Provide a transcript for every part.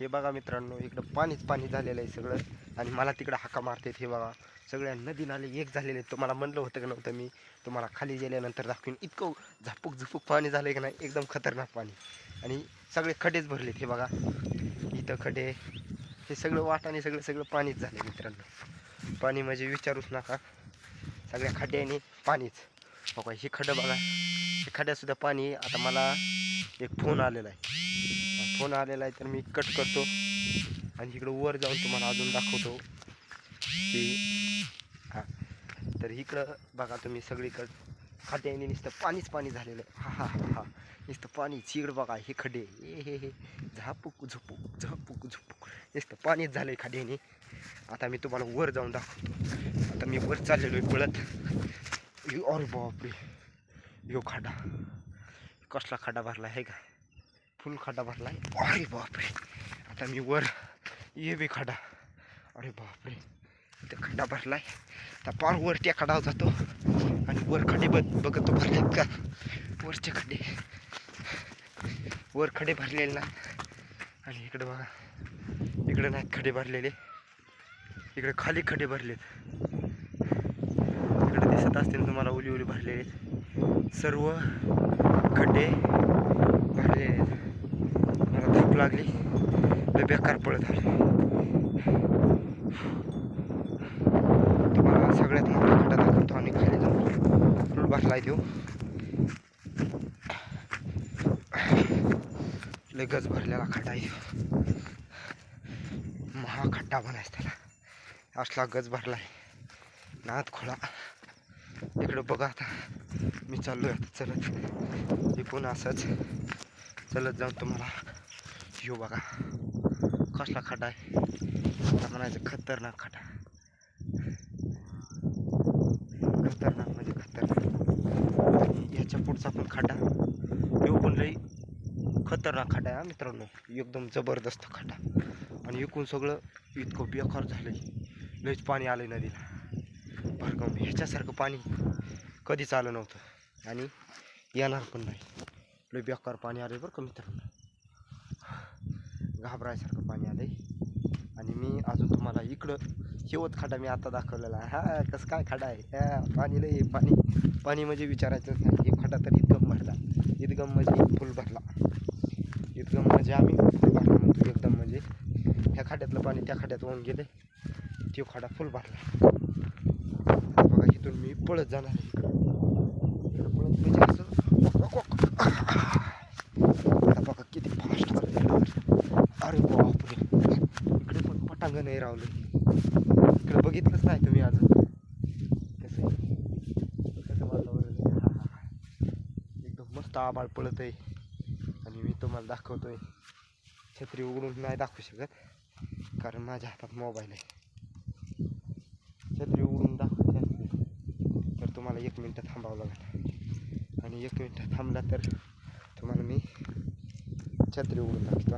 हे बघा मित्रांनो इकडं पाणीच पाणी झालेलं आहे सगळं. आणि मला तिकडं हाका मारतात हे बघा. सगळ्या नदी नाले एक झालेले आहेत. तुम्हाला म्हणलं होतं का नव्हतं मी. तुम्हाला खाली गेल्यानंतर दाखवीन. इतकं झापूक झुपूक पाणी झालं की नाही? एकदम खतरनाक पाणी. आणि सगळे खडेच भरलेत हे बघा. इथं खडे. हे सगळं वाटाने सगळं सगळं पाणीच झालं मित्रांनो. पाणी म्हणजे विचारूच नका. सगळ्या खड्ड्याने पाणीच. बघा हे खड्डं बघा. हे खड्ड्यासुद्धा पाणी आता मला एक फोन आलेला आहे. फोन आलेला आहे तर मी कट करतो. आणि इकडं वर जाऊन तुम्हाला अजून दाखवतो की हां. तर इकडं बघा तुम्ही सगळीकडं. खड्ड्याने नुसतं पाणीच पाणी झालेलं आहे. हा हा हा. हा नुसतं पाणी इकडं बघा हे खड्डे. हे हे हे. झापूक झुपूक झापूक झुपूक. नुसतं पाणीच झालं आहे खड्ड्याने आता मी तुम्हाला वर जाऊन दाखवतो. आता मी वर चाललेलो आहे पळत. यू अरे बापरे. यो खड्डा कसला खड्डा भरला आहे का? फुल खड्डा भरला आहे अरे बापरे. आता मी वर ये बी खड्डा अरे बापरे. इथं खड्डा भरलाय. आता पार वर त्या जातो आणि वर खड्डे बघ बघतो भरलेत का? वरचे खड्डे वर खडे भरलेले ना. आणि इकडे बघा. इकडे नाहीत खडे भरलेले. इकडे खाली खडे भरलेत. इकडे दिसत असतील तुम्हाला उली उली भरलेले. सर्व खड्डे भरलेले आहेत. मला धाप लागली. लय बेकार पळत आले. तुम्हाला सगळ्यात मोठा खड्डा दाखवतो आणि खाली जाऊन फुल देऊ लय गज भरलेला खड्डा येऊ ह्यो. महाखड्डा म्हणायचं त्याला. असला गज भरलाय. नात खोळा. इकडं बघा आता. मी चाललोय आता चलत. इकून असंच. चलत जाऊन तुम्हाला. ह्यो बघा कसला खड्डा आहे? आता म्हणायचं खतरनाक खड्डा. खतरनाक म्हणजे खतरनाक. याच्या पुढचा पण खड्डा. ह्यो पण लई खतरनाक खड्डा आहे मित्रांनो. एकदम जबरदस्त खड्डा. आणि एकूण सगळं इतकं बेकार झालंय. लईच पाणी आलंय नदीला. भरकम ह्याच्यासारखं पाणी कधीच आलं नव्हतं. आणि येणार पण नाही. लई बेकार पाणी आलंय बरं का मित्रांनो. घाबरायसारखं पाणी आलंय. आणि मी अजून तुम्हाला इकडं शेवट खाडा मी आता दाखवलेला आहे. हा कसं काय खाडा आहे? ह्या पाणी लई पाणी. पाणी म्हणजे विचारायचंच नाही. हे खाडा तर इतकं भरला. इतकं म्हणजे फुल भरला. इतकं म्हणजे आम्ही फुल भरला म्हणतो. एकदम म्हणजे ह्या खाड्यातलं पाणी त्या खड्ड्यात वाहून गेले तो खाडा फुल भरला. बघा इथून मी पळत जाणार आहे इकडं. इकडं पळत म्हणजे असं अरे बापरे. इकडे पण पटांग नाही रावलं. इकडे बघितलंच नाही तुम्ही अजून. कसं आहे? कसं वातावरण हा, हा, एकदम मस्त आबाळ पळत आहे. आणि मी तुम्हाला दाखवतोय. छत्री उघडून नाही दाखवू शकत कारण माझ्या हातात मोबाईल आहे. छत्री उघडून दाखवायची असते तर तुम्हाला एक मिनटं थांबावं लागेल. आणि एक मिनटं थांबला तर तुम्हाला मी छत्री उघडून दाखवतो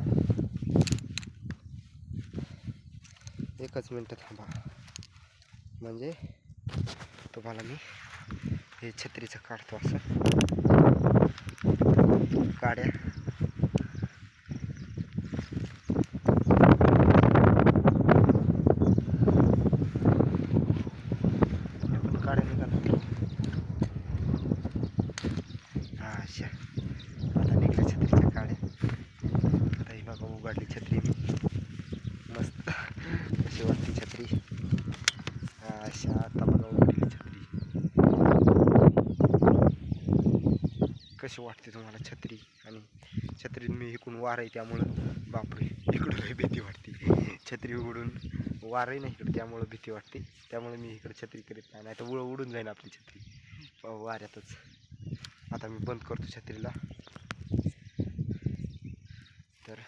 एकच मिनटं थांबा. म्हणजे तुम्हाला मी हे छत्रीचं काढतो असं. काड्या हे पण गाड्या निघाल्या हा अशा आता निघल्या छत्रीच्या गाड्या आता वाटली छत्री मी. मस्त. अशी वाटते छत्री. अशा आता बघा छत्री. कशी वाटते तुम्हाला छत्री? आणि छत्रीत मी इकडून वार आहे त्यामुळं बापरे इकडं भीती वाटते. छत्री उघडून वार आहे ना इकडं त्यामुळं भीती वाटते. त्यामुळे मी इकडं छत्री करीत नाही. तर उळ उडून जाईन आपली छत्री. वाऱ्यातच. आता मी बंद करतो छत्रीला. तर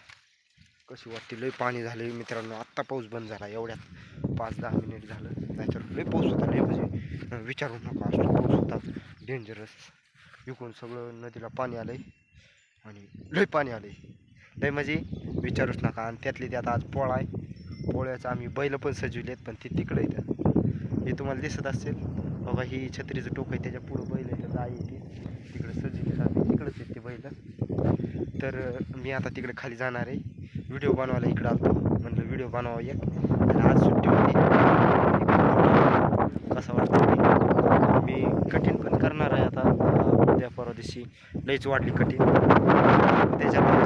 कशी वाटते? लई पाणी झालं मित्रांनो. आत्ता पाऊस बंद झाला. एवढ्यात पाच दहा मिनिट झालं. नाहीतर लई पाऊस होता. लई म्हणजे विचारू नका. असतो पाऊस होता. डेंजरस विकून सगळं नदीला पाणी आलंय. आणि लई पाणी आलं आहे लय म्हणजे विचारूच नका. आणि त्यातले त्यात आज पोळा आहे. पोळ्याचं आम्ही बैल पण सजविलेत पण ते तिकडे येतं. हे तुम्हाला दिसत असेल. बघा ही छत्रीचं टोक आहे. त्याच्या पुढं बैल आहे. गाय येते तिकडं तिकडे सजविले आम्ही तिकडंच येते ते बैल. तर मी आता तिकडे खाली जाणार आहे. व्हिडिओ बनवायला इकडं आलो म्हणलं व्हिडिओ बनवा एक. आणि आज सुट्टी होती. कसं वाटतं मी कठीण पण करणार आहे आता. उद्या परवा दिवशी लईच वाढली कठीण. त्याच्यामुळे